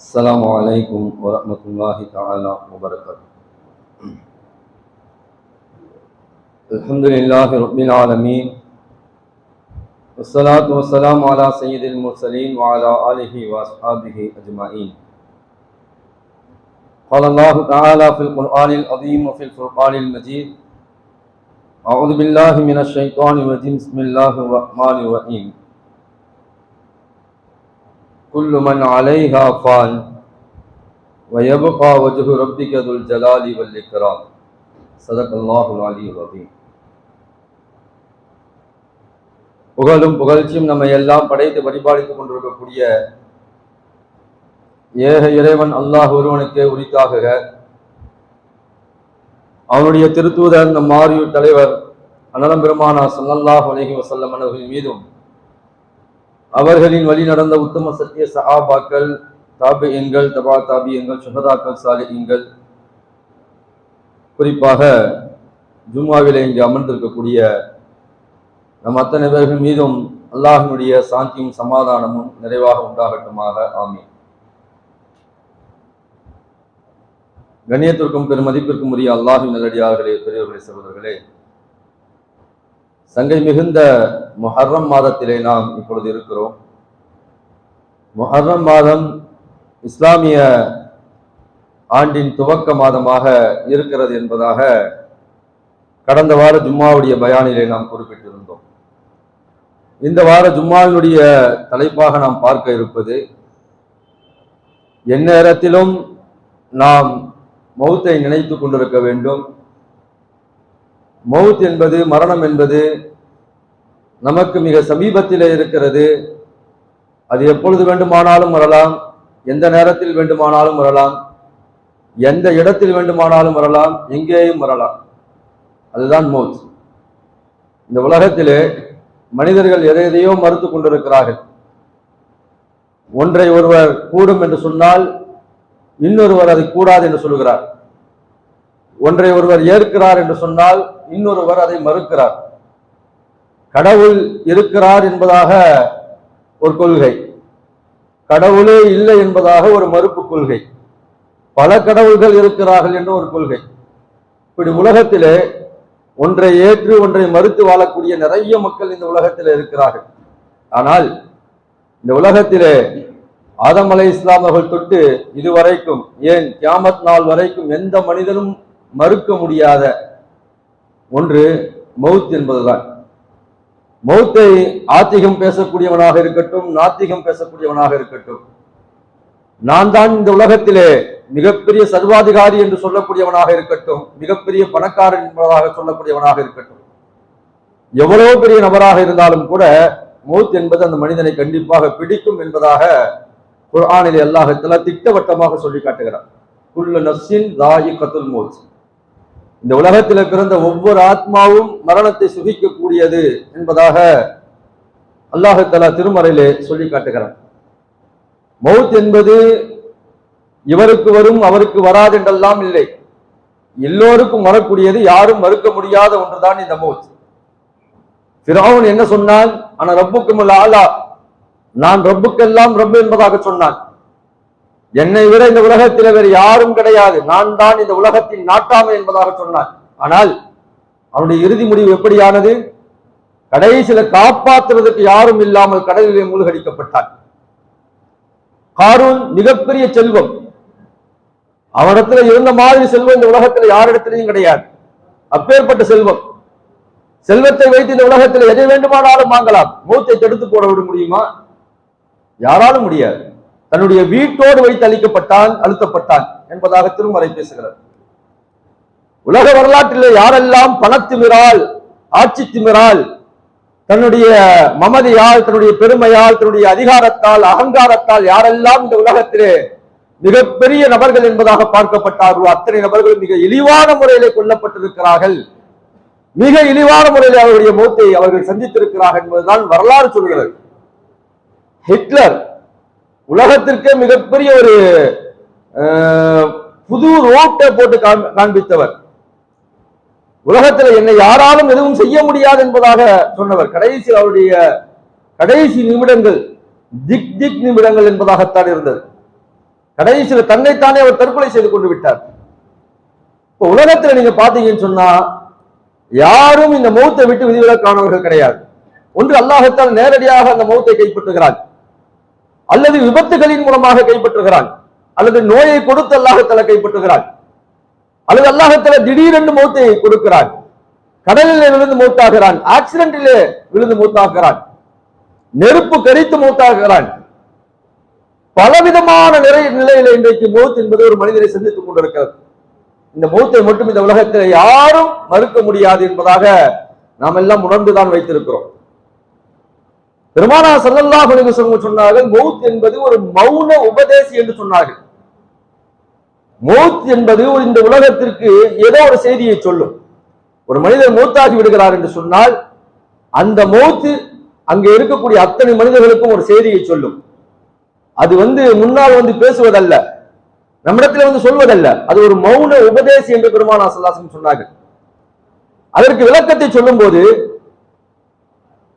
السلام عليكم ورحمة الله تعالى وبركاته. الحمد لله رب العالمين. والصلاة والسلام على سيد المرسلين وعلى آله وأصحابه أجمعين. قال الله تعالى في القرآن العظيم وفي الفرقان المجيد أعوذ بالله من الشيطان الرجيم. بسم الله الرحمن الرحيم. كل من عليها فان ويبقى وجه ربك ذو الجلال والإكرام صدق الله العلي العظيم புகழும் புகழ்ச்சியும் நம்மை எல்லாம் படைத்து பரிபாலித்துக் கொண்டிருக்கக்கூடிய ஏக இறைவன் அல்லாஹ் ஒருவனுக்கே உரித்தாகுக அவனுடைய திருத்தூதர் நம் மாரியூர் தலைவர் அனலம் பெருமானா சல்லல்லாஹ் அலைஹி வஸல்லம் அவர்கள் மீதும் அவர்களின் வழி நடந்த உத்தம சத்திய சஹாபாக்கள் தாபியங்கள் தபா தாபியங்கள் சுகதாக்கள் சாலியங்கள் குறிப்பாக ஜும்மாவிலே இங்கு அமர்ந்திருக்கக்கூடிய நம் அத்தனை பேர்கள் மீதும் அல்லாஹினுடைய சாந்தியும் சமாதானமும் நிறைவாக உண்டாகட்டுமாக. ஆமீன். கண்ணியத்திற்கும் பெருமதிப்பிற்கும் உரிய அல்லாஹின் நல்லடியார்களே பெரியவர்களே சகோதரர்களே சங்கை மிகுந்த முஹர்ரம் மாதத்திலே நாம் இப்பொழுது இருக்கிறோம். முஹர்ரம் மாதம் இஸ்லாமிய ஆண்டின் துவக்க மாதமாக இருக்கிறது என்பதாக கடந்த வார ஜும்மாவுடைய பயானிலே நாம் குறிப்பிட்டிருந்தோம். இந்த வார ஜும்மாவினுடைய தலைப்பாக நாம் பார்க்க இருப்பது எந்நேரத்திலும் நாம் மௌத்தை நினைத்து கொண்டிருக்க வேண்டும். மவுத் என்பது மரணம் என்பது நமக்கு மிக சமீபத்தில் இருக்கிறது. அது எப்பொழுது வேண்டுமானாலும் வரலாம். எந்த நேரத்தில் வேண்டுமானாலும் வரலாம். எந்த இடத்தில் வேண்டுமானாலும் வரலாம். எங்கேயும் வரலாம். அதுதான் மௌத். இந்த உலகத்திலே மனிதர்கள் எதை எதையோ மறுத்து கொண்டிருக்கிறார்கள். ஒன்றை ஒருவர் கூடும் என்று சொன்னால் இன்னொருவர் அது கூடாது என்று சொல்கிறார். ஒன்றை ஒருவர் ஏற்கிறார் என்று சொன்னால் இன்னொருவர் அதை மறுக்கிறார். கடவுள் இருக்கிறார் என்பதாக ஒரு கொள்கை. கடவுளே இல்லை என்பதாக ஒரு மறுப்பு கொள்கை. பல கடவுள்கள் இருக்கிறார்கள் என்று ஒரு கொள்கை. இப்படி உலகத்திலே ஒன்றை ஏற்று ஒன்றை மறுத்து வாழக்கூடிய நிறைய மக்கள் இந்த உலகத்தில் இருக்கிறார்கள். ஆனால் இந்த உலகத்திலே ஆதம் அலை இஸ்லாம் அவர்கள் தொட்டு இதுவரைக்கும் ஏன் கியாமத் நாள் வரைக்கும் எந்த மனிதனும் மறுக்க முடியாத ஒன்று மவுத் என்பதுதான். மௌத்தை ஆத்திகம் பேசக்கூடியவனாக இருக்கட்டும் நாத்திகம் பேசக்கூடியவனாக இருக்கட்டும். நான் தான் இந்த உலகத்திலே மிகப்பெரிய சர்வாதிகாரி என்று சொல்லக்கூடியவனாக இருக்கட்டும் மிகப்பெரிய பணக்காரன் என்பதாக சொல்லக்கூடியவனாக இருக்கட்டும். எவ்வளவு பெரிய நபராக இருந்தாலும் கூட மௌத் என்பது அந்த மனிதனை கண்டிப்பாக பிடிக்கும் என்பதாக குரானில் அல்லாஹத்தில் திட்டவட்டமாக சொல்லி காட்டுகிறார் குல்லு நப்சின் தாயி கத்துல் மௌத். இந்த உலகத்தில் பிறந்த ஒவ்வொரு ஆத்மாவும் மரணத்தை சுகிக்கக்கூடியது என்பதாக அல்லாஹலா திருமறையிலே சொல்லி காட்டுகிறார் மவுத் என்பது இவருக்கு வரும் அவருக்கு வராது என்றெல்லாம் இல்லை. எல்லோருக்கும் வரக்கூடியது யாரும் மறுக்க முடியாத ஒன்றுதான் இந்த மவுத் பிறவன் என்ன சொன்னான்? ஆனா ரப்புக்கும் ஆலா. நான் ரப்புக்கெல்லாம் ரப்பு என்பதாக சொன்னான். என்னை விட இந்த உலகத்தில் வேறு யாரும் கிடையாது. நான் தான் இந்த உலகத்தின் நாட்டாமை என்பதாக சொன்னார். ஆனால் அவனுடைய இறுதி முடிவு எப்படியானது? கடைசியில காப்பாற்றுவதற்கு யாரும் இல்லாமல் கடலிலே மூழ்கடிக்கப்பட்டான் காரூன் மிகப்பெரிய செல்வம். அவனிடத்துல இருந்த மாதிரி செல்வம் இந்த உலகத்துல யாரிடத்திலையும் கிடையாது. அப்பேற்பட்ட செல்வம். செல்வத்தை வைத்து இந்த உலகத்தில் எதை வேண்டுமானாலும் வாங்கலாம். மூத்தை தடுத்து போட விட முடியுமா? யாராலும் முடியாது. தன்னுடைய வீட்டோடு வைத்து அளிக்கப்பட்டான் அழுத்தப்பட்டான் என்பதாக திருமறை பேசுகிறார். உலக வரலாற்றில் யாரெல்லாம் பணத்திமிரால் ஆட்சி திமிரால் தன்னுடைய மமதியால் தன்னுடைய பெருமையால் தன்னுடைய அதிகாரத்தால் அகங்காரத்தால் யாரெல்லாம் இந்த உலகத்திலே மிகப்பெரிய நபர்கள் என்பதாக பார்க்கப்பட்டார்களோ அத்தனை நபர்கள் மிக இழிவான முறையிலே கொல்லப்பட்டிருக்கிறார்கள். மிக இழிவான முறையில் அவருடைய மூத்தை அவர்கள் சந்தித்திருக்கிறார்கள் என்பதுதான் வரலாறு சொல்கிறது. ஹிட்லர் உலகத்திற்கே மிகப்பெரிய ஒரு புது ரோட்டை போட்டு காண்பித்தவர். உலகத்தில் என்னை யாராலும் எதுவும் செய்ய முடியாது என்பதாக சொன்னவர். கடைசி அவருடைய கடைசி நிமிடங்கள் திக் திக் நிமிடங்கள் என்பதாகத்தான் இருந்தது. கடைசியில் தன்னைத்தானே அவர் தற்கொலை செய்து கொண்டு விட்டார். இப்ப உலகத்துல நீங்க பாத்தீங்கன்னு சொன்னா யாரும் இந்த மௌத்தை விட்டு விதிவிலக்கானவர்கள் கிடையாது. ஒன்று அல்லாஹத்தால் நேரடியாக அந்த மௌத்தை கைப்பற்றுகிறார். அல்லது விபத்துகளின் மூலமாக கைப்பற்றுகிறான் அல்லது நோயை கொடுத்து அல்லாஹத்தால கைப்பற்றுகிறான் அல்லது அல்லாஹத்தால திடீரென்று மௌத்தை கொடுக்கிறான் கடலில் விழுந்து மூத்தாகிறான் ஆக்சிடென்டிலே விழுந்து மூத்தாகிறான் நெருப்பு கரித்து மூத்தாகிறான் பலவிதமான நிறை நிலையில இன்றைக்கு மௌத் என்பது ஒரு மனிதரை சந்தித்துக் கொண்டிருக்கிறது. இந்த மௌத்தை மட்டும் இந்த உலகத்தில் யாரும் மறுக்க முடியாது என்பதாக நாம் எல்லாம் உணர்ந்துதான் வைத்திருக்கிறோம். பெருமானா சல்லல்லா அலைஹி சொன்னார்கள் மௌத் என்பது ஒரு மௌன உபதேசி என்று சொன்னார்கள். மௌத் என்பது ஒரு இந்த உலகத்திற்கு ஏதோ ஒரு செய்தியை சொல்லும். ஒரு மனிதர் மூத்தாகி விடுகிறார் என்று சொன்னால் அந்த மௌத்து அங்கே இருக்கக்கூடிய அத்தனை மனிதர்களுக்கும் ஒரு செய்தியை சொல்லும். அது வந்து முன்னால் வந்து பேசுவதல்ல. நம்மிடத்துல வந்து சொல்வதல்ல. அது ஒரு மௌன உபதேசி என்று பெருமானா சல்லாசம் சொன்னார்கள். அதற்கு விளக்கத்தை சொல்லும் போது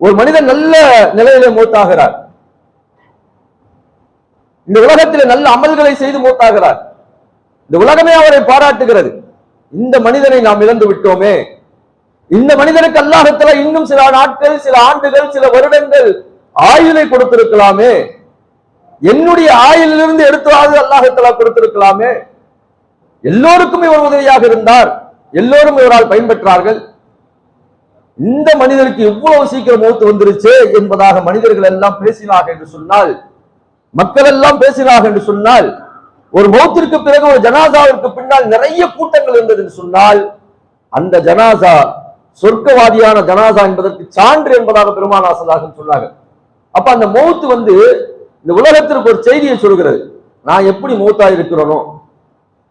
ஒரு மனிதன் நல்ல நிலையில மூத்தாகிறார். இந்த உலகத்தில் நல்ல அமல்களை செய்து மூத்தாகிறார். இந்த உலகமே அவரை பாராட்டுகிறது. இந்த மனிதனை நாம் இழந்து விட்டோமே. இந்த மனிதனுக்கு அல்லாஹத்துல இன்னும் சில நாட்கள் சில ஆண்டுகள் சில வருடங்கள் ஆயுளை கொடுத்திருக்கலாமே. என்னுடைய ஆயுளிலிருந்து எடுத்தாவது அல்லாஹத்தலா கொடுத்திருக்கலாமே. எல்லோருக்கும் இவர் உதவியாக இருந்தார். எல்லோரும் இவரால் பயன்பெற்றார்கள். இந்த மனிதருக்கு எவ்வளவு சீக்கிரம் மூத்து வந்துருச்சு என்பதாக மனிதர்கள் எல்லாம் பேசினார்கள் என்று சொன்னால் மக்கள் எல்லாம் பேசினார்கள் என்று சொன்னால் ஒரு மௌத்திற்கு பிறகு ஒரு ஜனாசாவிற்கு பின்னால் நிறைய கூட்டங்கள் இருந்தது என்று சொன்னால் அந்த ஜனாசா சொர்க்கவாதியான ஜனாசா என்பதற்கு சான்று என்பதாக பெருமானாசலாக சொன்னாங்க அப்ப அந்த மௌத்து வந்து இந்த உலகத்திற்கு ஒரு செய்தியை சொல்கிறது. நான் எப்படி மௌத்தா இருக்கிறனோ?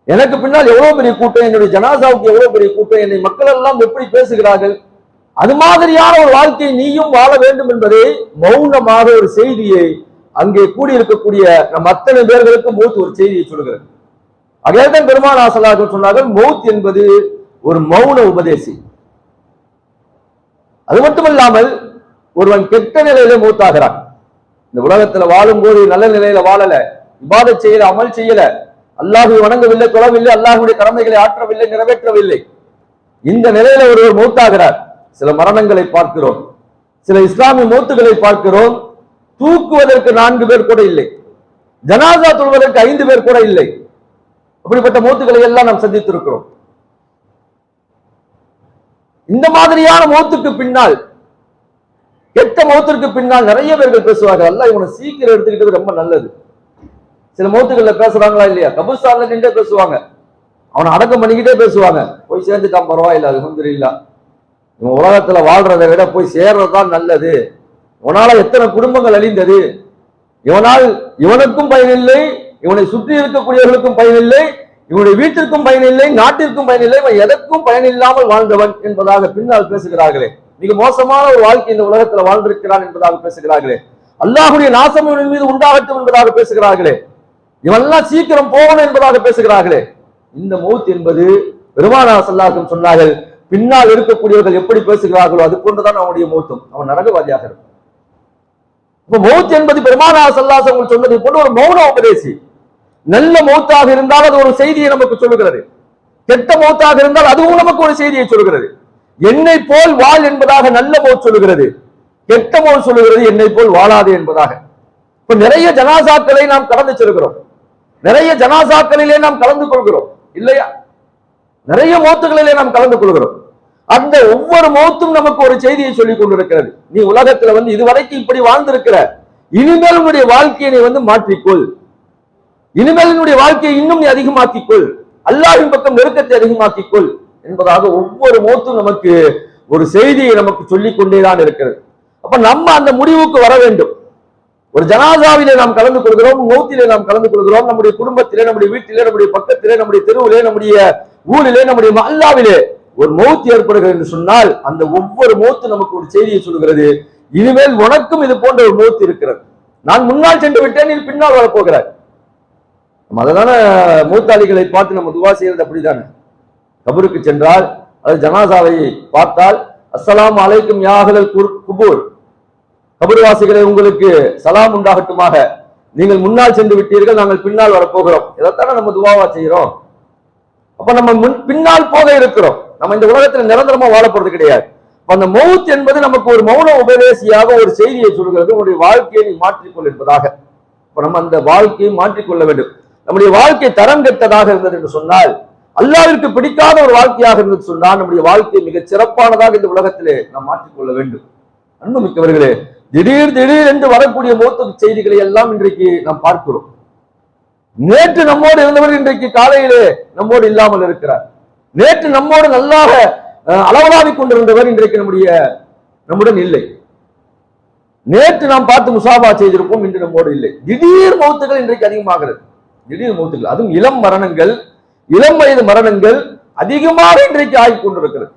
எனக்கு பின்னால் எவ்வளவு பெரிய கூட்டம்? என்னுடைய ஜனாசாவுக்கு எவ்வளவு பெரிய கூட்டம்? என்னை மக்கள் எல்லாம் எப்படி பேசுகிறார்கள்? அது மாதிரியான ஒரு வாழ்க்கையை நீயும் வாழ வேண்டும் என்பதை மௌனமாக ஒரு செய்தியை அங்கே கூடியிருக்கக்கூடிய நம் அத்தனை பேர்களுக்கு மௌத் ஒரு செய்தியை சொல்கிறது அதேதான் பெருமான் ஆசலாக சொன்னார்கள் மௌத் என்பது ஒரு மௌன உபதேசி. அது மட்டுமல்லாமல் ஒருவன் கெட்ட நிலையில மூத்தாகிறான். இந்த உலகத்துல வாழும் போது நல்ல நிலையில வாழல விவாத செய்யல அமல் செய்யல அல்லாஹை வணங்கவில்லை தொழவில்லை அல்லாஹுடைய கடமைகளை ஆற்றவில்லை நிறைவேற்றவில்லை. இந்த நிலையில ஒருவர் மூத்தாகிறார். சில மரணங்களை பார்க்கிறோம். சில இஸ்லாமிய மூத்துகளை பார்க்கிறோம். தூக்குவதற்கு நான்கு பேர் கூட இல்லை. ஜனாதா தொழுவதற்கு ஐந்து பேர் கூட இல்லை. அப்படிப்பட்ட மூத்துக்களை எல்லாம் நாம் சந்தித்திருக்கிறோம். இந்த மாதிரியான மௌத்துக்கு பின்னால் கெட்ட மௌத்திற்கு பின்னால் நிறைய பேர்கள் பேசுவாங்க அல்ல இவனை சீக்கிரம் எடுத்துக்கிட்டது ரொம்ப நல்லது. சில மௌத்துக்கள்ல பேசுறாங்களா இல்லையா? கபூஸ்தான்ல நின்றே பேசுவாங்க. அவனை அடக்கம் பண்ணிக்கிட்டே பேசுவாங்க. போய் சேர்ந்துட்டான் பரவாயில்ல அது இல்ல இவன் உலகத்துல வாழ்றதை விட போய் சேர்றது தான் நல்லது. இவனால் எத்தனை குடும்பங்கள் அழிந்தது? இவனால் இவனுக்கும் பயனில்லை இவனை சுற்றி இருக்கக்கூடியவர்களுக்கும் பயனில்லை இவனுடைய வீட்டிற்கும் பயனில்லை நாட்டிற்கும் பயனில்லை இவன் எதற்கும் பயனில்லாமல் வாழ்ந்தவன் என்பதாக பின்னால் பேசுகிறார்களே. மிக மோசமான ஒரு வாழ்க்கை இந்த உலகத்துல வாழ்ந்திருக்கிறான் என்பதாக பேசுகிறார்களே. அல்லாஹுடைய நாசம் இவன் மீது உண்டாகட்டும் என்பதாக பேசுகிறார்களே. இவெல்லாம் சீக்கிரம் போகணும் என்பதாக பேசுகிறார்களே. இந்த மௌத் என்பது பெருமானா சல்லாக்கும் சொன்னார்கள் பின்னால் இருக்கக்கூடியவர்கள் எப்படி பேசுகிறார்களோ அது போன்றுதான் அவனுடைய மௌத்தம். அவன் நரகவாதியாக இருக்கும். இப்ப மௌத் என்பது பெருமானா சல்லாசம் சொன்னதை போன்று ஒரு மௌன உபதேசி. நல்ல மௌத்தாக இருந்தால் அது ஒரு செய்தியை நமக்கு சொல்லுகிறது. கெட்ட மௌத்தாக இருந்தால் அதுவும் நமக்கு ஒரு செய்தியை சொல்லுகிறது. என்னை போல் வாழ் என்பதாக நல்ல மௌத் சொல்லுகிறது. கெட்ட மௌத் சொல்லுகிறது என்னை போல் வாழாது என்பதாக. இப்ப நிறைய ஜனாசாக்களை நாம் கடந்து செல்கிறோம். நிறைய ஜனாசாக்களிலே நாம் கலந்து கொள்கிறோம். இல்லையா? நிறைய மௌத்துகளிலே நாம் கலந்து கொள்கிறோம். அந்த ஒவ்வொரு மௌத்தும் நமக்கு ஒரு செய்தியை சொல்லிக் கொண்டிருக்கிறது. நீ உலகத்துல வந்து இதுவரைக்கும் இப்படி வாழ்ந்திருக்கிற. இனிமேல் உன்னுடைய வாழ்க்கையை நீ வந்து மாற்றிக்கொள். இனிமேல் என்னுடைய வாழ்க்கையை இன்னும் நீ அதிகமாக்கிக்கொள். அல்லாஹின் பக்கம் நெருக்கத்தை அதிகமாக்கிக்கொள் என்பதாக ஒவ்வொரு மௌத்தும் நமக்கு ஒரு செய்தியை நமக்கு சொல்லிக் கொண்டேதான் இருக்கிறது. அப்ப நம்ம அந்த முடிவுக்கு வர வேண்டும். ஒரு ஜனாதாவிலே நாம் கலந்து கொள்கிறோம் மௌத்திலே நாம் கலந்து கொள்கிறோம். நம்முடைய குடும்பத்திலே நம்முடைய வீட்டிலே நம்முடைய பக்கத்திலே நம்முடைய தெருவிலே நம்முடைய ஊரிலே நம்முடைய அல்லாவிலே ஒரு மௌத்து ஏற்படுகிறது என்று சொன்னால் அந்த ஒவ்வொரு மௌத்து நமக்கு ஒரு செய்தியை சொல்கிறது இனிமேல் உனக்கும் இது போன்ற ஒரு மௌத்து இருக்கிறது. நான் முன்னால் சென்று விட்டேன் நீ பின்னால் வரப்போகிறாய். நம்ம அதனால மூத்தாளிகளை பார்த்து நம்ம துவா செய்யறது அப்படிதானே? கபருக்கு சென்றால் அல்லது ஜனாசாவை பார்த்தால் அஸ்ஸலாம் அலைக்கும் யாகலல் குபூர். கபர்வாசிகளை உங்களுக்கு சலாம் உண்டாகட்டுமாக. நீங்கள் முன்னால் சென்று விட்டீர்கள் நாங்கள் பின்னால் வரப்போகிறோம். இதைத்தானே நம்ம துவாவா செய்கிறோம். அப்ப நம்ம முன் பின்னால் போக இருக்கிறோம். நம்ம இந்த உலகத்துல நிரந்தரமா வாழ போறது கிடையாது. அந்த மௌத் என்பது நமக்கு ஒரு மௌன உபதேசியாக ஒரு செய்தியை சொல்கிறது உங்களுடைய வாழ்க்கையை நீ மாற்றிக்கொள் என்பதாக. இப்ப நம்ம அந்த வாழ்க்கையை மாற்றிக்கொள்ள வேண்டும். நம்முடைய வாழ்க்கை தரம் கெட்டதாக இருந்தது என்று சொன்னால் அல்லாவிற்கு பிடிக்காத ஒரு வாழ்க்கையாக இருந்தது சொன்னால் நம்முடைய வாழ்க்கை மிக சிறப்பானதாக இந்த உலகத்திலே நாம் மாற்றிக்கொள்ள வேண்டும். அன்புமிக்கவர்களே திடீர் திடீர் என்று வரக்கூடிய மூத்த செய்திகளை எல்லாம் இன்றைக்கு நாம் பார்க்கிறோம். நேற்று நம்மோடு இருந்தவர் இன்றைக்கு காலையிலே நம்மோடு இல்லாமல் இருக்கிறார். நேற்று நம்மோடு நல்லாக அஹ், அளவலாவிக் கொண்டிருந்தவர் இன்றைக்கு நம்முடைய நம்முடன் இல்லை. நேற்று நாம் பார்த்து முசாபா செய்திருப்போம் இன்று நம்மோடு இல்லை. திடீர் மௌத்துகள் இன்றைக்கு அதிகமாகிறது. திடீர் மௌத்துகள் அதுவும் இளம் மரணங்கள் இளம் வயது மரணங்கள் அதிகமாக இன்றைக்கு ஆகிக் கொண்டிருக்கிறது.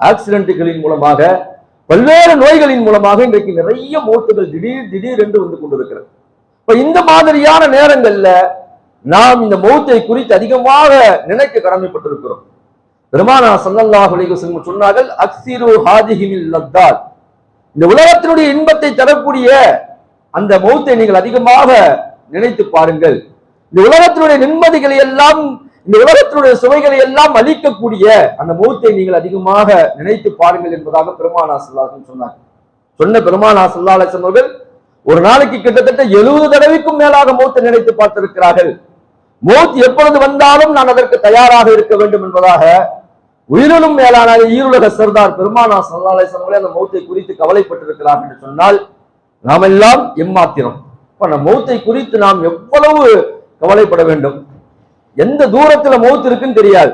ஆக்சிடென்ட்டுகளின் மூலமாக பல்வேறு நோய்களின் மூலமாக இன்றைக்கு நிறைய மௌத்துகள் திடீர் திடீர் என்று வந்து கொண்டிருக்கிறது. இப்ப இந்த மாதிரியான நேரங்கள்ல நாம் இந்த மௌத்தை குறித்து அதிகமாக நினைக்க கடமைப்பட்டிருக்கிறோம். பெருமானா சல்லல்லாஹ் சொன்னார்கள் அக்ஸிரு ஹாதிஹிமில் லத்தால். இந்த உலகத்தினுடைய இன்பத்தை தரக்கூடிய அந்த மௌத்தை நீங்கள் அதிகமாக நினைத்து பாருங்கள். இந்த உலகத்தினுடைய நிம்மதிகளை எல்லாம் இந்த உலகத்தினுடைய சுவைகளை எல்லாம் அளிக்கக்கூடிய அந்த மௌத்தை நீங்கள் அதிகமாக நினைத்து பாருங்கள் என்பதாக பெருமானா சல்லாஹன் சொன்னார். சொன்ன பெருமானா சல்லா அலிஸ்லாம் அவர்கள் ஒரு நாளைக்கு கிட்டத்தட்ட எழுபது தடவைக்கும் மேலாக மௌத்தை நினைத்து பார்த்திருக்கிறார்கள். மௌத் எப்பொழுது வந்தாலும் நான் அதற்கு தயாராக இருக்க வேண்டும் என்பதாக உயிரினும் மேலான ஈருலக சர்தார் பெருமானா சல்லா அலிஸ்லாம் அந்த மௌத்தை குறித்து கவலைப்பட்டிருக்கிறார் என்று சொன்னால் நாம் எல்லாம் எம்மாத்திரம். இப்ப நம்ம மௌத்தை குறித்து நாம் எவ்வளவு கவலைப்பட வேண்டும்? எந்த தூரத்துல மௌத்து இருக்குன்னு தெரியாது.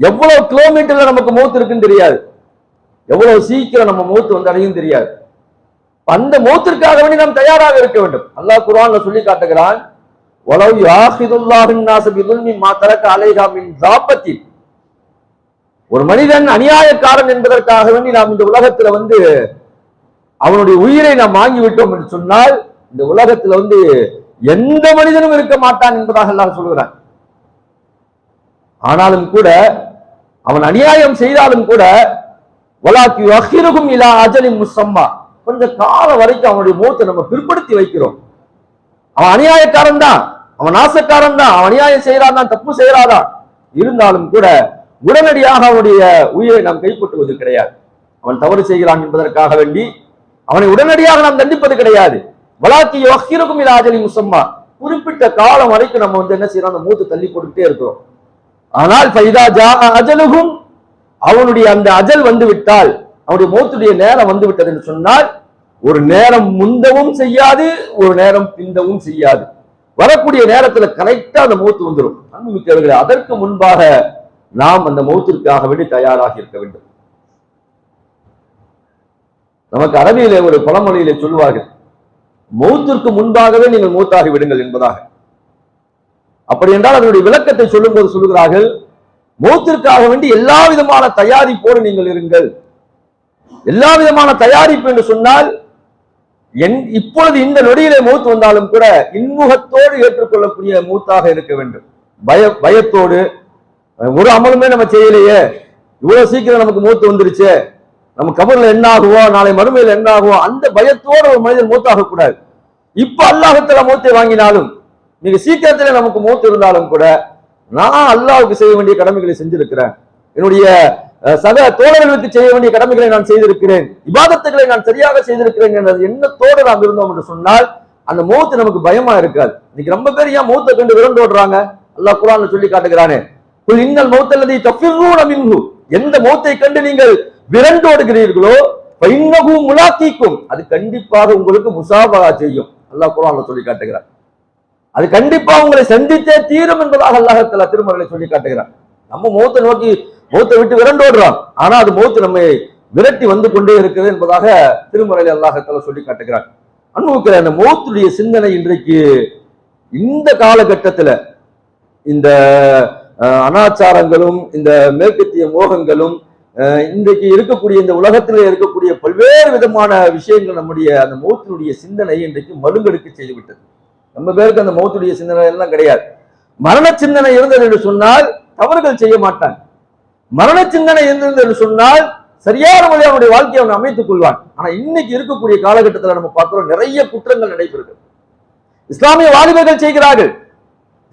எவ்வளவு கிலோமீட்டர்ல நமக்கு மௌத்து இருக்குன்னு தெரியாது. எவ்வளவு சீக்கிரம் நம்ம மௌத்து வந்து அடையும் தெரியாது. அந்த மௌத்திற்காக வேண்டி நாம் தயாராக இருக்க வேண்டும். அல்லாஹ் குர்ஆன்ல சொல்லி காட்டுகிறான் உலவு யாஹிதுல்லாஹின் நாஸ பிதுல்மி மா தரக்க அலைஹா மின் தாபத்தி ஒரு மனிதன் அநியாயக்காரன் என்பதற்காக வேண்டி நாம் இந்த உலகத்துல வந்து அவனுடைய உயிரை நாம் வாங்கி விட்டோம் என்று சொன்னால் இந்த உலகத்துல வந்து எந்த மனிதனும் இருக்க மாட்டான் என்பதாக எல்லாம் சொல்கிறான். ஆனாலும் கூட அவன் அநியாயம் செய்தாலும் கூட வலாக்கி அஹிருகும் இலா அஜலின் முசம்மா. கொஞ்ச காலம் வரைக்கும் அவனுடைய மூத்தை நம்ம பிற்படுத்தி வைக்கிறோம். அவன் அநியாயக்காரன் தான் அவன் நாசக்காரன் தான் அவன் அநியாயம் செய்யறான் தான் தப்பு செய்யறாதான் இருந்தாலும் கூட உடனடியாக அவனுடைய உயிரை நாம் கைப்பற்றுவது கிடையாது. அவன் தவறு செய்கிறான் என்பதற்காக வேண்டி அவனை உடனடியாக நாம் தண்டிப்பது கிடையாது. வலாக்கி அஹிருகும் இலா முசம்மா. குறிப்பிட்ட காலம் வரைக்கும் நம்ம வந்து என்ன செய்யறோம்? அந்த மூத்து தள்ளி கொடுத்துட்டே இருக்கிறோம். ஆனால் பைதா ஜா அஜலுகும் அவனுடைய அந்த அஜல் வந்து விட்டால் அவனுடைய மௌத்துடைய நேரம் வந்து விட்டது என்று சொன்னால் ஒரு நேரம் முந்தவும் செய்யாது ஒரு நேரம் பிந்தவும் செய்யாது. வரக்கூடிய நேரத்துல கரெக்டா அந்த மூத்து வந்துடும் அன்புமிக்கவர்களே அதற்கு முன்பாக நாம் அந்த மௌத்திற்காக வேண்டி தயாராக இருக்க வேண்டும். நமக்கு அரபியிலே ஒரு பழமொழியிலே சொல்வார்கள் மௌத்திற்கு முன்பாகவே நீங்கள் மூத்தாகி விடுங்கள் என்பதாக. அப்படி என்றால் அதனுடைய விளக்கத்தை சொல்லும்போது சொல்லுகிறார்கள் மௌத்திற்காக வேண்டி எல்லா விதமான தயாரிப்போடு நீங்கள் இருங்கள். எல்லா விதமான தயாரிப்பு என்று சொன்னால் என் இப்பொழுது இந்த நொடியிலே மூத்து வந்தாலும் கூட இன்முகத்தோடு ஏற்றுக்கொள்ளக்கூடிய மூத்தாக இருக்க வேண்டும். பய பயத்தோடு ஒரு அமலுமே நம்ம செய்யலையே. இவ்வளவு சீக்கிரம் நமக்கு மூத்து வந்துருச்சு. நம்ம கபர்ல என்ன ஆகுவோம் நாளை மறுமையில் என்ன ஆகுவோம் அந்த பயத்தோடு ஒரு மனிதன் மூத்தாக கூடாது. இப்ப அல்லாஹத்துல மூத்தை வாங்கினாலும் மிக சீக்கிரத்துல நமக்கு மூத்து இருந்தாலும் கூட நான் அல்லாவுக்கு செய்ய வேண்டிய கடமைகளை செஞ்சிருக்கிறேன். என்னுடைய சக தோழர்களுக்கு செய்ய வேண்டிய கடமைகளை நான் செய்திருக்கிறேன். விவாதத்துகளை நான் சரியாக செய்திருக்கிறேன் என்ற எண்ணத்தோடு நாம் இருந்தோம் என்று சொன்னால் அந்த மூத்து நமக்கு பயமா இருக்காது. இன்னைக்கு ரொம்ப பேர் ஏன் மூத்தை கண்டு விரண்டோடுறாங்க அல்லாஹ் குரான்ல சொல்லி காட்டுகிறானே குல் இன்னல் மௌத்தல்லதி தஃபிர்ரூன மின்ஹு எந்த மௌத்தை கண்டு நீங்கள் விரண்டோடுகிறீர்களோ பைன்னகு முலாக்கிக்கும் அது கண்டிப்பாக உங்களுக்கு முசாபகா செய்யும். அல்லாஹ் குரான்ல சொல்லி காட்டுகிறார் அது கண்டிப்பா உங்களை சந்தித்தே தீரும் என்பதாக அல்லாஹத்துல திருமறைகளை சொல்லி காட்டுகிறார் நம்ம மூத்த நோக்கி மூத்த விட்டு விரண்டோடுறோம். ஆனா அது மௌத்து நம்மை விரட்டி வந்து கொண்டே இருக்கிறது என்பதாக திருமறையில அல்லாஹத்துல சொல்லி காட்டுகிறார் அன்புக்கிற அந்த மௌத்துடைய சிந்தனை இன்றைக்கு இந்த காலகட்டத்துல இந்த அனாச்சாரங்களும் இந்த மேற்கத்திய மோகங்களும் அஹ், இன்றைக்கு இருக்கக்கூடிய இந்த உலகத்தில் இருக்கக்கூடிய பல்வேறு விதமான விஷயங்கள் நம்முடைய அந்த மௌத்தினுடைய சிந்தனை இன்றைக்கு மழுங்கெடுக்க செய்துவிட்டது. நம்ம பேருக்கு அந்த மௌத்துடைய சிந்தனை எல்லாம் கிடையாது. மரண சிந்தனை இருந்தது என்று சொன்னால் தவறுகள் செய்ய மாட்டான் மரண சிந்தனை இருந்தது என்று சொன்னால் சரியான முறையில் அவனுடைய வாழ்க்கையை அவன் அமைத்துக் கொள்வான். ஆனா இன்னைக்கு இருக்கக்கூடிய காலகட்டத்தில் நம்ம பார்க்கிறோம் நிறைய குற்றங்கள் நடைபெறுது இஸ்லாமிய வாலிபர்கள் செய்கிறார்கள்.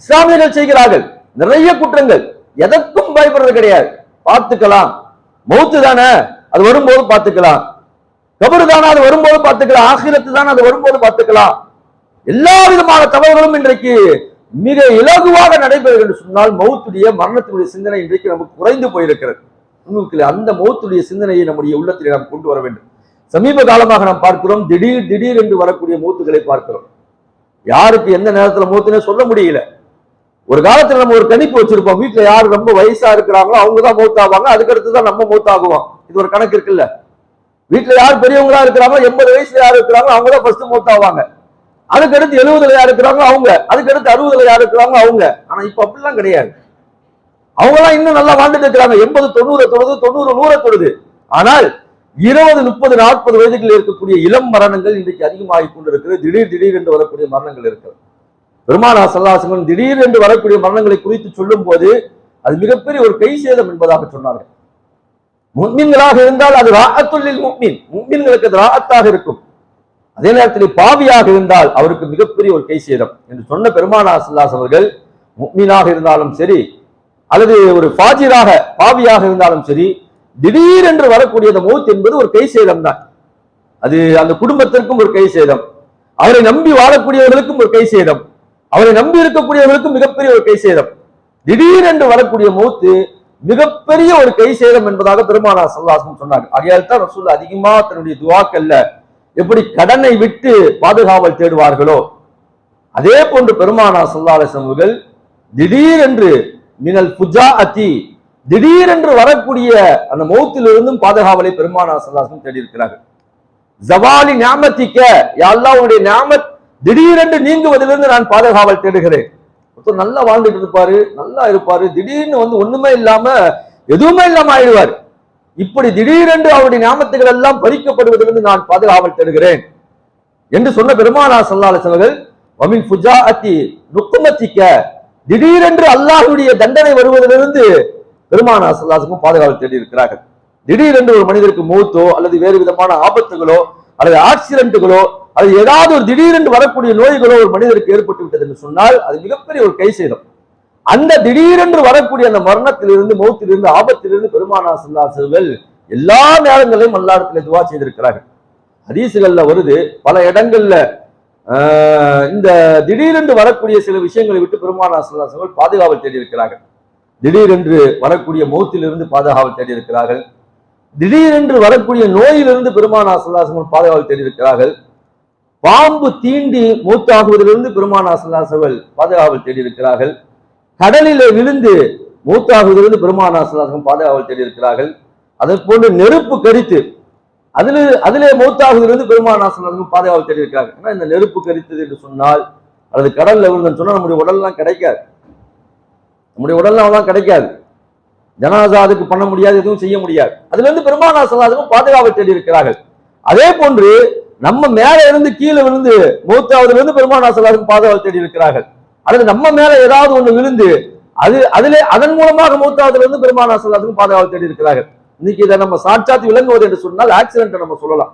இஸ்லாமியர்கள் செய்கிறார்கள். நிறைய குற்றங்கள். எதற்கும் பயப்படுறது கிடையாது. பார்த்துக்கலாம். மௌத்து தானே அது வரும்போது பார்த்துக்கலாம். கபரு தானே அது வரும்போது பார்த்துக்கலாம். ஆசிரத்து தானே அது வரும்போது பார்த்துக்கலாம். எல்லா விதமான தவறுகளும் இன்றைக்கு மிக இலகுவாக நடைபெறுகிறது என்று சொன்னால் மௌத்துடைய மரணத்தினுடைய சிந்தனை இன்றைக்கு நமக்கு குறைந்து போயிருக்கிறது. உண்மைக்குள்ளே அந்த மௌத்துடைய சிந்தனையை நம்முடைய உள்ளத்தில் நாம் கொண்டு வர வேண்டும். சமீப காலமாக நாம் பார்க்கிறோம் திடீர் திடீர் என்று வரக்கூடிய மூத்துகளை பார்க்கிறோம். யாருக்கு எந்த நேரத்துல மூத்துனே சொல்ல முடியல. ஒரு காலத்துல நம்ம ஒரு கணிப்பு வச்சிருப்போம். வீட்டுல யாரு ரொம்ப வயசா இருக்கிறாங்களோ அவங்க தான் மூத்தாவாங்க. அதுக்கடுத்து தான் நம்ம மூத்தாகுவோம். இது ஒரு கணக்கு இருக்குல்ல? வீட்டுல யார் பெரியவங்களா இருக்கிறாங்களோ எண்பது வயசுல யார் இருக்கிறாங்களோ அவங்க தான் ஃபர்ஸ்ட் மூத்தாவாங்க. அதுக்கடுத்து எழுபதுல யார் இருக்கிறாங்களோ அவங்க. அதுக்கடுத்து அறுபதுல யார் இருக்கிறாங்களோ அவங்க. ஆனா இப்ப அப்படிலாம் கிடையாது. அவங்க எல்லாம் இன்னும் நல்லா வாழ்ந்துட்டு இருக்கிறாங்க. எண்பது தொண்ணூறு தொடுது தொண்ணூறு நூறு தொடுது. ஆனால் இருபது முப்பது நாற்பது வயதுகளில் இருக்கக்கூடிய இளம் மரணங்கள் இன்றைக்கு அதிகமாகி கொண்டிருக்கிறது. திடீர் திடீர் என்று வரக்கூடிய மரணங்கள் இருக்கிறது. பெருமானா சல்லாசங்கள் திடீர் என்று வரக்கூடிய மரணங்களை குறித்து சொல்லும் போது அது மிகப்பெரிய ஒரு கை சேதம் என்பதாக சொன்னார்கள். முக்மீன்களாக இருந்தால் அது ராகத்துள்ளில் முக்மீன். முக்மீன்களுக்கு அது ராகத்தாக இருக்கும். அதே நேரத்தில் பாவியாக இருந்தால் அவருக்கு மிகப்பெரிய ஒரு கை சேதம் என்று சொன்ன பெருமானா சல்லாஸ் அவர்கள் முக்மீனாக இருந்தாலும் சரி அல்லது ஒரு ஃபாஜிராக பாவியாக இருந்தாலும் சரி திடீரென்று வரக்கூடிய அந்த மௌத் என்பது ஒரு கை சேதம் தான். அது அந்த குடும்பத்திற்கும் ஒரு கை சேதம். அவரை நம்பி வாழக்கூடியவர்களுக்கும் ஒரு கை சேதம். அவரை நம்பி இருக்கக்கூடியவர்களுக்கு மிகப்பெரிய ஒரு கை சேதம் திடீரென்று வரக்கூடிய மௌத்து மிகப்பெரிய ஒரு கை சேதம் என்பதாக பெருமானார் சல்லாசம் சொன்னாங்க ஆகையால் தான் ரசூல் அதிகமா தன்னுடைய துவாக்கல்ல எப்படி கடனை விட்டு பாதுகாவல் தேடுவார்களோ அதே போன்று பெருமானா சல்லாசம் அவர்கள் திடீரென்று மினல் புஜா அத்தி திடீரென்று வரக்கூடிய அந்த மௌத்திலிருந்தும் பாதுகாவலை பெருமானா சல்லாசம் தேடி இருக்கிறார்கள் ஜவாலி ஞாபத்திக்க யாழ்லா உன்னுடைய ஞாபத் திடீரென்று நீங்குவதிலிருந்து நான் பாதுகாவல் தேடுகிறேன். ஒருத்தர் நல்லா வாழ்ந்துட்டு இருப்பாரு நல்லா இருப்பாரு திடீர்னு வந்து ஒண்ணுமே இல்லாம எதுவுமே இல்லாம ஆயிடுவார். இப்படி திடீரென்று அவருடைய ஞாபகத்துகள் எல்லாம் பறிக்கப்படுவதிலிருந்து நான் பாதுகாவல் தேடுகிறேன். என்று சொன்ன பெருமானா சல்லாசவர்கள் வமின் புஜா அத்தி நுக்குமத்திக்க திடீரென்று அல்லாஹுடைய தண்டனை வருவதிலிருந்து பெருமானா சல்லாசுக்கும் பாதுகாவல் தேடி இருக்கிறார்கள் திடீரென்று ஒரு மனிதருக்கு மூத்தோ அல்லது வேறு விதமான ஆபத்துகளோ அல்லது ஆக்சிடென்ட்டுகளோ அது ஏதாவது ஒரு திடீரென்று வரக்கூடிய நோய்களோ ஒரு மனிதருக்கு ஏற்பட்டு விட்டது என்று சொன்னால் அது மிகப்பெரிய ஒரு கை செய்தம் அந்த திடீரென்று வரக்கூடிய அந்த மரணத்திலிருந்து மௌத்திலிருந்து ஆபத்திலிருந்து பெருமானா சல்லாசுகள் எல்லா நேரங்களையும் மல்லாடத்தில் துவா செய்திருக்கிறார்கள். ஹதீசுகள்ல வருது பல இடங்கள்ல இந்த திடீரென்று வரக்கூடிய சில விஷயங்களை விட்டு பெருமானா சல்லாசுகள் பாதுகாவல் தேடி இருக்கிறார்கள் திடீரென்று வரக்கூடிய மௌத்திலிருந்து பாதுகாவல் தேடி இருக்கிறார்கள் திடீரென்று வரக்கூடிய நோயிலிருந்து பெருமானா சல்லாசுகள் பாதுகாவல் தேடி இருக்கிறார்கள் பாம்பு தீண்டி மூத்தாகுவதிலிருந்து பெருமானா சல்லாசுகள் பாதுகாவல் தேடி இருக்கிறார்கள் கடலிலே விழுந்து மூத்தாகுவதிலிருந்து பெருமானா சல்லாசுகள் பாதுகாவல் தேடி இருக்கிறார்கள் அதை போன்று நெருப்பு கரித்து அதில் அதிலே மூத்தாகுவதிலிருந்து பெருமானா சல்லாசுகள் பாதுகாவல் தேடி இருக்கிறார்கள் ஏன்னா இந்த நெருப்பு கரித்தது என்று சொன்னால் அல்லது கடல்ல விழுந்தன்னு சொன்னால் நம்முடைய உடல்லாம் கிடைக்காது. நம்முடைய உடல்லாம் அவ்வளவு கிடைக்காது. ஜனாசா அதுக்கு பண்ண முடியாது எதுவும் செய்ய முடியாது. அதுல இருந்து பெருமானா சல்லாசுக்கும் பாதுகாவல் தேடி இருக்கிறார்கள் அதே போன்று நம்ம மேல இருந்து கீழே விழுந்து மூத்தாவதுல இருந்து பெருமானா சல்லாசுக்கும் பாதுகாவல் தேடி இருக்கிறார்கள். அல்லது நம்ம மேல ஏதாவது ஒண்ணு விழுந்து அது அதிலே அதன் மூலமாக மூத்தாவதுல இருந்து பெருமானா சல்லாசுக்கும் பாதுகாவல் தேடி இருக்கிறார்கள். இன்னைக்கு இதை நம்ம சாட்சாத்து விளங்குவது என்று சொன்னால் ஆக்சிடென்ட் நம்ம சொல்லலாம்.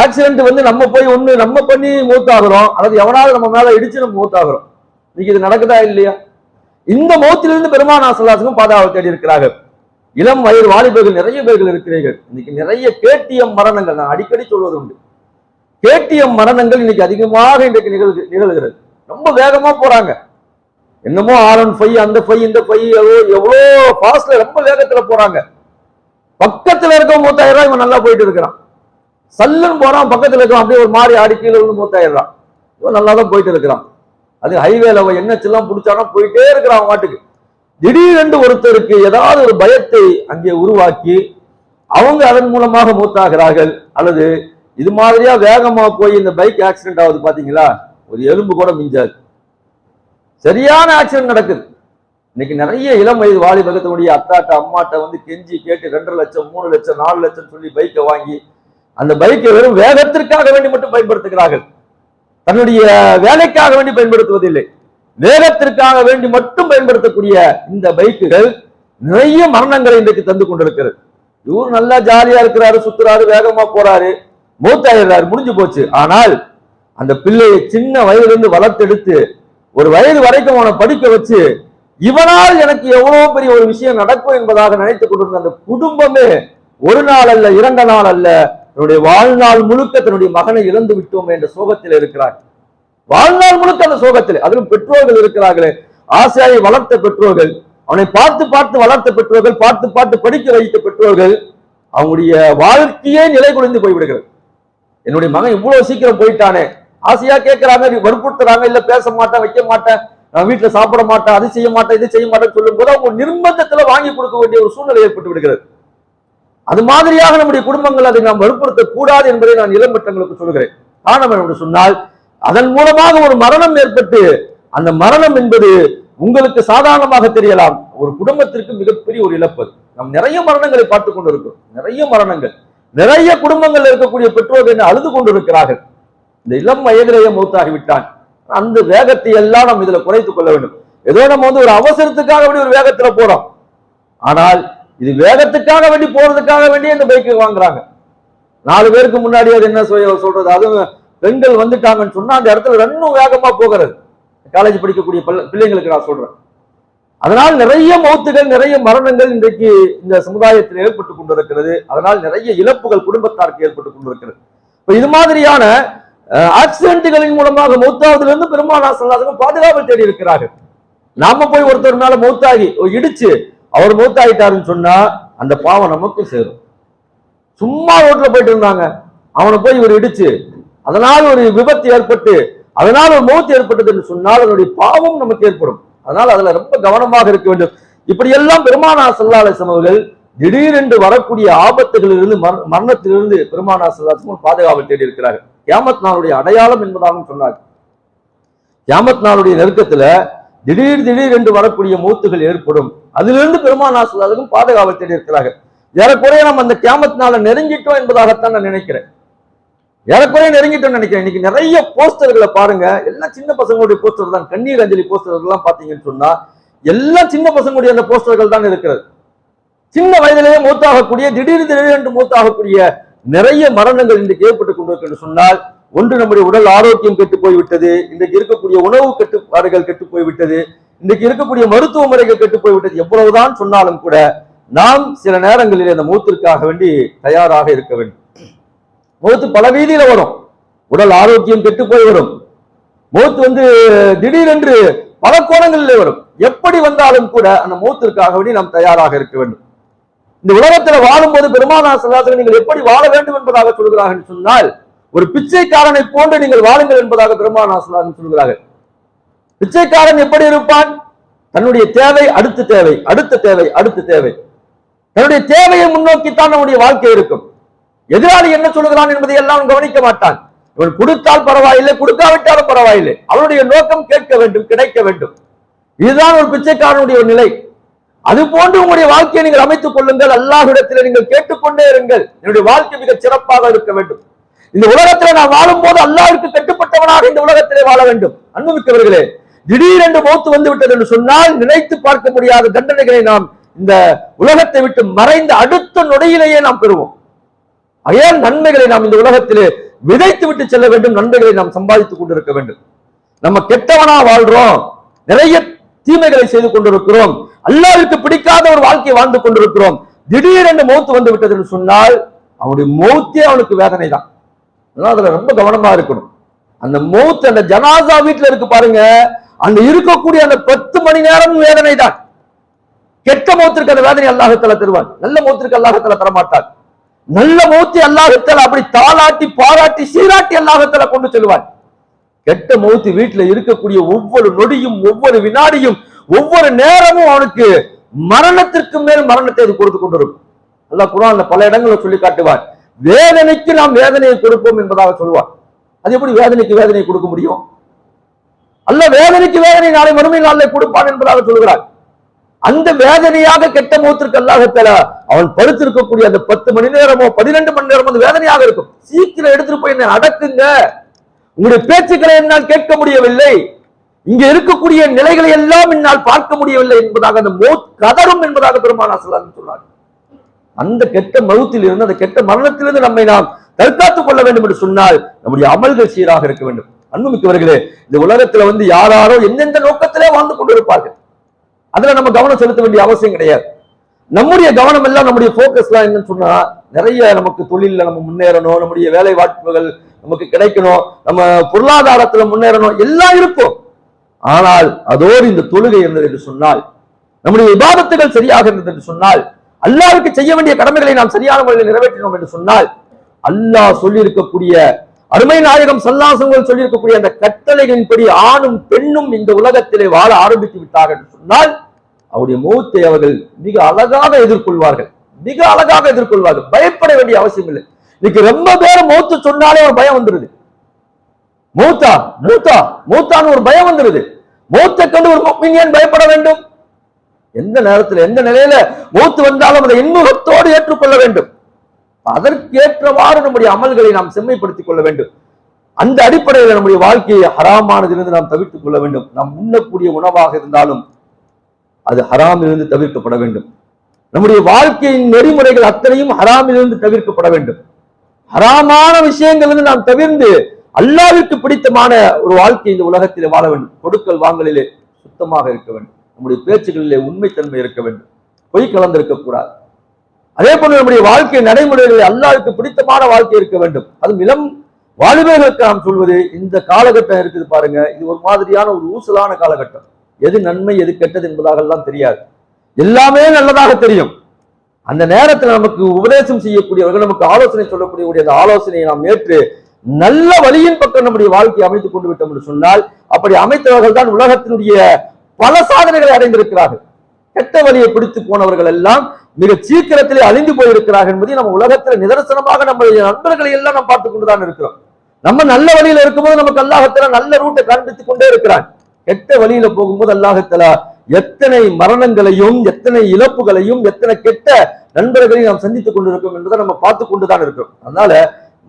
ஆக்சிடென்ட் வந்து நம்ம போய் ஒண்ணு நம்ம பண்ணி மூத்தாகிறோம் அல்லது எவனாவது நம்ம மேல இடிச்சு நம்ம மூத்தாகிறோம். இன்னைக்கு இது நடக்குதா இல்லையா? இந்த மௌத்திலிருந்து பெருமானா சல்லாசுக்கும் பாதுகாவல் தேடி இருக்கிறார்கள். இளம் வயது வாலிபர்கள் நிறைய பேர்கள் இருக்கிறீர்கள். இன்னைக்கு நிறைய கேடிஎம் மரணங்கள் நான் அடிக்கடி சொல்வது உண்டு. கேடிஎம் மரணங்கள் இன்னைக்கு அதிகமாக இன்றைக்கு நிகழ்கு நிகழ்கிறது. ரொம்ப வேகமா போறாங்க. என்னமோ ஆர் ஒன் ஃபைவ் அந்த ஃபைவ் இந்த ஃபைவ் எவ்வளோ ஃபாஸ்ட்ல ரொம்ப வேகத்துல போறாங்க. பக்கத்துல இருக்க மூத்தாயிரம் இவன் நல்லா போயிட்டு இருக்கிறான். சல்லுன்னு போறான் பக்கத்துல இருக்கான் அப்படியே ஒரு மாதிரி ஆடி கீழே விழுந்து மூத்தாயிரம் இவன் நல்லா தான் போயிட்டு இருக்கிறான். அது ஹைவேல அவன் என்ன எல்லாம் பிடிச்சானா போயிட்டே இருக்கிறான் அவன் வாட்டுக்கு திடீரென்று ஒருத்தருக்கு ஏதாவது ஒரு பயத்தை அங்கே உருவாக்கி அவங்க அதன் மூலமாக மூத்தாகிறார்கள். அல்லது இது மாதிரியா வேகமா போய் இந்த பைக் ஆக்சிடென்ட் ஆகுது பாத்தீங்களா? ஒரு எலும்பு கூட மிஞ்சாது. சரியான ஆக்சிடென்ட் நடக்குது. இன்னைக்கு நிறைய இளம் வயது வாலிபகத்தினுடைய அத்தாட்ட அம்மாட்ட வந்து கெஞ்சி கேட்டு ரெண்டரை லட்சம் மூணு லட்சம் நாலு லட்சம் சொல்லி பைக்கை வாங்கி அந்த பைக்கை வெறும் வேகத்திற்காக வேண்டி மட்டும் பயன்படுத்துகிறார்கள். தன்னுடைய வேலைக்காக வேண்டி பயன்படுத்துவதில்லை. வேகத்திற்காக வேண்டி மட்டும் பயன்படுத்தக்கூடிய இந்த பைக்குகள் நிறைய மரணங்களை இன்றைக்கு தந்து கொண்டிருக்கிறது. இவரு நல்லா ஜாலியா இருக்கிறாரு சுத்துறாரு வேகமா போறாரு. மூத்தாயிடுறாரு முடிஞ்சு போச்சு. ஆனால் அந்த பிள்ளையை சின்ன வயதிலிருந்து வளர்த்தெடுத்து ஒரு வயது வரைக்கும் அவனை படிக்க வச்சு இவனால் எனக்கு எவ்வளவு பெரிய ஒரு விஷயம் நடக்கும் என்பதாக நினைத்துக் கொண்டிருந்த அந்த குடும்பமே ஒரு நாள் அல்ல இரண்டு நாள் அல்ல தன்னுடைய வாழ்நாள் முழுக்க தன்னுடைய மகனை இழந்து விட்டோம் என்ற சோகத்தில் இருக்கிறார் வாழ்நாள் முழுக்க அந்த சோகத்தில். அதிலும் பெற்றோர்கள் இருக்கிறார்களே. ஆசையை வளர்த்த பெற்றோர்கள் அவனை பார்த்து பார்த்து வளர்த்த பெற்றோர்கள் பார்த்து பார்த்து படிக்க வைத்த பெற்றோர்கள் அவனுடைய வாழ்க்கையே நிலை குலைந்து போய்விடுகிறது. என்னுடைய மகன் இவ்வளவு சீக்கிரம் போயிட்டானே. ஆசையா கேட்கிறாங்க வற்புறுத்துறாங்க இல்ல பேச மாட்டேன் வைக்க மாட்டேன் நான் வீட்டுல சாப்பிட மாட்டேன் அது செய்ய மாட்டேன் இது செய்ய மாட்டேன்னு சொல்லும் போது அவங்க நிர்பந்தத்துல வாங்கி கொடுக்க வேண்டிய ஒரு சூழ்நிலை ஏற்பட்டு விடுகிறது. அது மாதிரியாக நம்முடைய குடும்பங்கள் அதை நாம் வற்புறுத்த கூடாது என்பதை நான் இளம்பட்டங்களுக்கு சொல்கிறேன் காரணம் என்று சொன்னால் அதன் மூலமாக ஒரு மரணம் ஏற்பட்டு அந்த மரணம் என்பது உங்களுக்கு சாதாரணமாக தெரியலாம். ஒரு குடும்பத்திற்கு மிகப்பெரிய ஒரு இழப்பு நம் நாம் நிறைய மரணங்களை பார்த்து கொண்டிருக்கிறோம். நிறைய மரணங்கள். நிறைய குடும்பங்கள் இருக்கக்கூடிய பெற்றோர்கள் என்ன அழுது கொண்டிருக்கிறார்கள். இந்த இளம் வயதிலேயே மூத்தாகிவிட்டான் அந்த வேகத்தை எல்லாம் நாம் இதுல குறைத்துக் கொள்ள வேண்டும். ஏதோ நம்ம வந்து ஒரு அவசரத்துக்காக வேண்டி ஒரு வேகத்துல போறோம். ஆனால் இது வேகத்துக்காக வேண்டி போறதுக்காக வேண்டி இந்த பைக்கு வாங்குறாங்க. நாலு பேருக்கு முன்னாடி அது என்ன சொல்றது? அதுவும் பெண்கள் வந்துட்டாங்கன்னு சொன்னா அந்த இடத்துல இன்னும் வேகமா போகிறது. காலேஜ் படிக்கக்கூடிய பிள்ளைங்களுக்கு நான் சொல்றேன். அதனால் நிறைய மௌத்துகள் நிறைய மரணங்கள் இன்றைக்கு இந்த சமுதாயத்தில் ஏற்பட்டு கொண்டிருக்கிறது. அதனால் நிறைய இழப்புகள் குடும்பத்தாருக்கு ஏற்பட்டு கொண்டிருக்கிறது. இப்ப இது மாதிரியான ஆக்சிடென்ட்களின் மூலமாக மௌத்தாவதிலிருந்து பெருமானா சொல்லாதவங்க பாதுகாப்பு தேடி இருக்கிறார்கள். நாம போய் ஒருத்தர் மேல மௌத்தாகி இடிச்சு அவர் மௌத்தாகிட்டாருன்னு சொன்னா அந்த பாவம் நமக்கு சேரும். சும்மா ரோட்ல போயிட்டு இருந்தாங்க. அவனை போய் இவர் இடிச்சு அதனால் ஒரு விபத்து ஏற்பட்டு அதனால் ஒரு மௌத்து ஏற்பட்டது என்று சொன்னால் அதனுடைய பாவம் நமக்கு ஏற்படும். அதனால் அதுல ரொம்ப கவனமாக இருக்க வேண்டும். இப்படி எல்லாம் பெருமானா சல்லாசம் அவர்கள் திடீரென்று வரக்கூடிய ஆபத்துகளிலிருந்து மரணத்திலிருந்து பெருமானா சல்லாசம் பாதுகாப்பு தேடி இருக்கிறார்கள். கியாமத் நாளுடைய அடையாளம் என்பதாகவும் சொன்னார். கியாமத் நாளுடைய நெருக்கத்துல திடீர் திடீர் என்று வரக்கூடிய மூத்துகள் ஏற்படும். அதிலிருந்து பெருமானா சல்லாசம் பாதுகாப்பு தேடி இருக்கிறார்கள். ஏறக்குறைய நம்ம அந்த கியாமத் நாளை நெருங்கிட்டோம் என்பதாகத்தான் நான் நினைக்கிறேன். ஏறக்குறைய நெருங்கிட்டோம்னு நினைக்கிறேன். இன்னைக்கு நிறைய போஸ்டர்களை பாருங்க. எல்லாம் சின்ன பசங்களுடைய போஸ்டர் தான். கண்ணீர் அஞ்சலி போஸ்டர்கள் எல்லாம் பாத்தீங்கன்னு சொன்னா எல்லாம் சின்ன பசங்களுடைய அந்த போஸ்டர்கள் தான் இருக்கிறது. சின்ன வயதிலேயே மூத்தாகக்கூடிய திடீர் திடீரென்று மூத்தாகக்கூடிய நிறைய மரணங்கள் இன்றைக்கு ஏற்பட்டுக் கொண்டிருக்கு சொன்னால் ஒன்று நம்முடைய உடல் ஆரோக்கியம் கெட்டு போய்விட்டது. இன்றைக்கு இருக்கக்கூடிய உணவு கட்டுப்பாடுகள் கெட்டு போய்விட்டது. இன்றைக்கு இருக்கக்கூடிய மருத்துவ முறைகள் கெட்டு போய்விட்டது. எவ்வளவுதான் சொன்னாலும் கூட நாம் சில நேரங்களில் அந்த மூத்திற்காக வேண்டி தயாராக இருக்க வேண்டும். மூத்து பல வீதியில வரும். உடல் ஆரோக்கியம் கெட்டு போய் வரும். மூத்து வந்து திடீரென்று பல கோணங்களிலே வரும். எப்படி வந்தாலும் கூட அந்த மூத்திற்காக வேண்டி நாம் தயாராக இருக்க வேண்டும். இந்த உலகத்துல வாழும்போது பெருமானா சல்லாசன் நீங்கள் எப்படி வாழ வேண்டும் என்பதாக சொல்கிறார்கள் சொன்னால் ஒரு பிச்சைக்காரனை போன்று நீங்கள் வாழுங்கள் என்பதாக பெருமானா சல்லாசன் சொல்கிறார்கள். பிச்சைக்காரன் எப்படி இருப்பான்? தன்னுடைய தேவை அடுத்த தேவை அடுத்த தேவை அடுத்த தேவை. தன்னுடைய தேவையை முன்னோக்கித்தான் நம்முடைய வாழ்க்கை இருக்கும். எதிராளி என்ன சொல்லுகிறான் என்பதை எல்லாம் கவனிக்க மாட்டான். இவன் கொடுத்தால் பரவாயில்லை கொடுக்காவிட்டாலும் பரவாயில்லை. அவனுடைய நோக்கம் கேட்க வேண்டும் கிடைக்க வேண்டும். இதுதான் ஒரு பிச்சைக்காரனுடைய ஒரு நிலை. அது போன்று உங்களுடைய வாழ்க்கையை நீங்கள் அமைத்துக் கொள்ளுங்கள். அல்லாஹிடத்தில் நீங்கள் கேட்டுக்கொண்டே இருங்கள். என்னுடைய வாழ்க்கை மிக சிறப்பாக இருக்க வேண்டும். இந்த உலகத்தில் நான் வாழும் போது அல்லாவிற்கு கட்டுப்பட்டவனாக இந்த உலகத்திலே வாழ வேண்டும். அன்புமிக்கவர்களே திடீரென்று மௌத்து வந்து விட்டது என்று சொன்னால் நினைத்து பார்க்க முடியாத தண்டனைகளை நாம் இந்த உலகத்தை விட்டு மறைந்த அடுத்த நொடியிலேயே நாம் பெறுவோம். அயல் நன்மைகளை நாம் இந்த உலகத்திலே விதைத்து விட்டு செல்ல வேண்டும் நன்மைகளை நாம் சம்பாதித்துக் கொண்டிருக்க வேண்டும். நம்ம கெட்டவனா வாழ்றோம். நிறைய தீமைகளை செய்து கொண்டிருக்கிறோம். அல்லாவிற்கு பிடிக்காத ஒரு வாழ்க்கையை வாழ்ந்து கொண்டிருக்கிறோம். திடீரென்று மௌத்து வந்து விட்டது என்று சொன்னால் அவனுடைய மௌத்தே அவனுக்கு வேதனை தான் அதுல ரொம்ப கவனமா இருக்கணும். அந்த மௌத் அந்த ஜனாசா வீட்டுல இருக்கு பாருங்க. அங்க இருக்கக்கூடிய அந்த பத்து மணி நேரமும் வேதனை தான் கெட்ட மௌத்திற்கு அந்த வேதனை அல்லாஹத்துல தருவான். நல்ல மௌத்திற்கு அல்லாஹத்துல தரமாட்டான். நல்ல மௌத்தி அல்லாஹத்தால அப்படி தாளாட்டி பாராட்டி சீராட்டி அல்லாஹத்தால கொண்டு செல்வான் கெட்ட மௌத்து வீட்டுல இருக்கக்கூடிய ஒவ்வொரு நொடியும் ஒவ்வொரு வினாடியும் ஒவ்வொரு நேரமும் அவனுக்கு மரணத்திற்கு மேல் மரணத்தை அது கொடுத்து கொண்டிருக்கும். அல்லாஹ் குரான்ல பல இடங்களில் சொல்லி காட்டுவார். வேதனைக்கு நாம் வேதனையை கொடுப்போம் என்பதாக சொல்வார். அது எப்படி வேதனைக்கு வேதனையை கொடுக்க முடியும்? அல்ல வேதனைக்கு வேதனை நாளை மறுமை நாளில் கொடுப்பான் என்பதாக சொல்கிறார் அந்த வேதனையாக கெட்ட மூத்திற்கு அல்லாஹத்தல அவன் படுத்திருக்கக்கூடிய அந்த பத்து மணி நேரமோ பன்னிரெண்டு மணி நேரமோ அந்த வேதனையாக இருக்கும். சீக்கிரம் எடுத்துட்டு போய் என்ன அடக்குங்க உங்களுடைய பேச்சுக்களை என்னால் கேட்க முடியவில்லை. இங்க இருக்கக்கூடிய நிலைகளை எல்லாம் என்னால் பார்க்க முடியவில்லை என்பதாக அந்த மௌத் கதரும் என்பதாக பெருமானா சொல்லான்னு சொன்னார் அந்த கெட்ட மருத்திலிருந்து அந்த கெட்ட மரணத்திலிருந்து நம்மை நாம் தற்காத்துக் கொள்ள வேண்டும் என்று சொன்னால் நம்முடைய அமல்கள் சீராக இருக்க வேண்டும். அன்புமிக்கவர்களே இந்த உலகத்துல வந்து யாராரோ எந்தெந்த நோக்கத்திலே வாழ்ந்து கொண்டிருப்பார்கள்? அதுல நம்ம கவனம் செலுத்த வேண்டிய அவசியம் கிடையாது. நம்முடைய கவனம் எல்லாம் நம்முடைய போக்கஸ்லாம் என்னன்னு சொன்னா நிறைய நமக்கு தொழில நம்ம முன்னேறணும் நம்முடைய வேலை வாய்ப்புகள் நமக்கு கிடைக்கணும் நம்ம பொருளாதாரத்துல முன்னேறணும் எல்லாம் இருக்கும். ஆனால் அதோடு இந்த தொழுகை இருந்தது என்று சொன்னால் நம்முடைய விவாதத்துகள் சரியாக இருந்தது என்று சொன்னால் அல்லாவுக்கு செய்ய வேண்டிய கடமைகளை நாம் சரியான முறையில் நிறைவேற்றினோம் என்று சொன்னால் அல்லாஹ் சொல்லி இருக்கக்கூடிய அருமை நாயகம் சல்லாசங்கள் சொல்லியிருக்கக்கூடிய அந்த கட்டளைகளின்படி ஆணும் பெண்ணும் இந்த உலகத்திலே வாழ ஆரம்பித்து விட்டார்கள் என்று சொன்னால் அவருடைய மூத்தை அவர்கள் மிக அழகாக எதிர்கொள்வார்கள். மிக அழகாக எதிர்கொள்வார்கள். பயப்பட வேண்டிய அவசியம் இல்லை. இன்னைக்கு ரொம்ப பேர் மூத்து சொன்னாலே ஒரு பயம் வந்துருது. மூத்தா மூத்தா மூத்தான்னு ஒரு பயம் வந்துருது. மூத்த கண்டு ஒரு முஃமின் ஏன் பயப்பட வேண்டும். எந்த நேரத்துல எந்த நிலையில மூத்து வந்தாலும் அதை இன்முகத்தோடு ஏற்றுக்கொள்ள வேண்டும். அதற்கேற்றவாறு நம்முடைய அமல்களை நாம் செம்மைப்படுத்திக் கொள்ள வேண்டும். அந்த அடிப்படையில் நம்முடைய வாழ்க்கையை ஹராமானதிலிருந்து நாம் தவிர்த்துக் கொள்ள வேண்டும். நாம் உண்ணக்கூடிய உணவாக இருந்தாலும் அது ஹராமிலிருந்து தவிர்க்கப்பட வேண்டும். நம்முடைய வாழ்க்கையின் நெறிமுறைகள் அத்தனையும் ஹராமிலிருந்து தவிர்க்கப்பட வேண்டும். ஹராமான விஷயங்களிலிருந்து நாம் தவிர்ந்து அல்லாவிற்கு பிடித்தமான ஒரு வாழ்க்கை இந்த உலகத்திலே வாழ வேண்டும். கொடுக்கல் வாங்கலிலே சுத்தமாக இருக்க வேண்டும். நம்முடைய பேச்சுகளிலே உண்மைத்தன்மை இருக்க வேண்டும். பொய் கலந்திருக்க கூடாது. அதே போல நம்முடைய வாழ்க்கை நடைமுறைகளில் அல்லாவுக்கு பிடித்தமான வாழ்க்கை இருக்க வேண்டும். அதுவும் இளம் வாலிபர்களுக்கு நாம் சொல்வது இந்த காலகட்டம் இருக்குது பாருங்க இது ஒரு மாதிரியான ஒரு ஊசலான காலகட்டம். எது நன்மை எது கெட்டது என்பதாக எல்லாம் தெரியாது. எல்லாமே நல்லதாக தெரியும். அந்த நேரத்தில் நமக்கு உபதேசம் செய்யக்கூடியவர்கள் நமக்கு ஆலோசனை சொல்லக்கூடிய அந்த ஆலோசனையை நாம் ஏற்று நல்ல வழியின் பக்கம் நம்முடைய வாழ்க்கையை அமைத்துக் கொண்டு விட்டோம் என்று சொன்னால் அப்படி அமைத்தவர்கள் தான் உலகத்தினுடைய பல சாதனைகளை அடைந்திருக்கிறார்கள். கெட்ட வழியை பிடித்து போனவர்கள் எல்லாம் மிக சீக்கிரத்திலே அழிந்து போயிருக்கிறார்கள் என்பதை நம்ம உலகத்தில் நிதர்சனமாக நம்முடைய நண்பர்களை எல்லாம் நாம் பார்த்துக் கொண்டுதான் இருக்கிறோம். நம்ம நல்ல வழியில இருக்கும்போது நமக்கு அல்லாஹத்துல நல்ல ரூட்டை காண்பித்துக் கொண்டே இருக்கிறான். கெட்ட வழியில போகும்போது அல்லாஹத்தில எத்தனை மரணங்களையும் எத்தனை இழப்புகளையும் எத்தனை கெட்ட நண்பர்களையும் நாம் சந்தித்துக் கொண்டிருக்கோம் என்பதை நம்ம பார்த்து கொண்டுதான் இருக்கிறோம். அதனால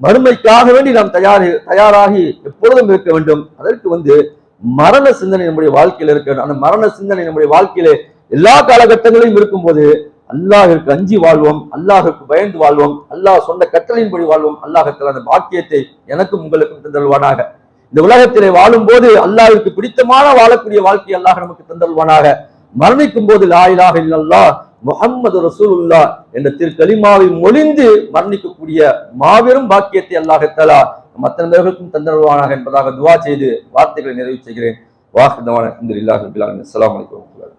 மறுமைக்காக வேண்டி நாம் தயாரி தயாராகி எப்பொழுதும் இருக்க வேண்டும். அதற்கு வந்து மரண சிந்தனை நம்முடைய வாழ்க்கையில இருக்க வேண்டும் அந்த மரண சிந்தனை நம்முடைய வாழ்க்கையிலே எல்லா காலகட்டங்களிலும் இருக்கும்போது அல்லாஹிற்கு அஞ்சி வாழ்வோம் அல்லாஹிற்கு பயந்து வாழ்வோம் அல்லாஹ் சொன்ன கட்டளையின்படி வாழ்வோம் அல்லாஹத்தில் அந்த பாக்கியத்தை எனக்கும் உங்களுக்கும் தந்தல்வானாக இந்த உலகத்திலே வாழும் போது அல்லாஹிற்கு பிடித்தமான வாழக்கூடிய வாழ்க்கை அல்லாஹ் நமக்கு தந்தல்வானாக மரணிக்கும் போது லாயிலாக இல்லல்லா முகம்மது ரசூலுல்லா என்ற திரு மொழிந்து மரணிக்கக்கூடிய மாபெரும் பாக்கியத்தை அல்லாஹத்தலா மற்ற பேர்களுக்கும் தந்தல்வானாக என்பதாக துவா செய்து வார்த்தைகளை நிறைவு செய்கிறேன். வாஹிதமான இந்த இல்லாஹ் அஸ்லாம் வலைக்கம்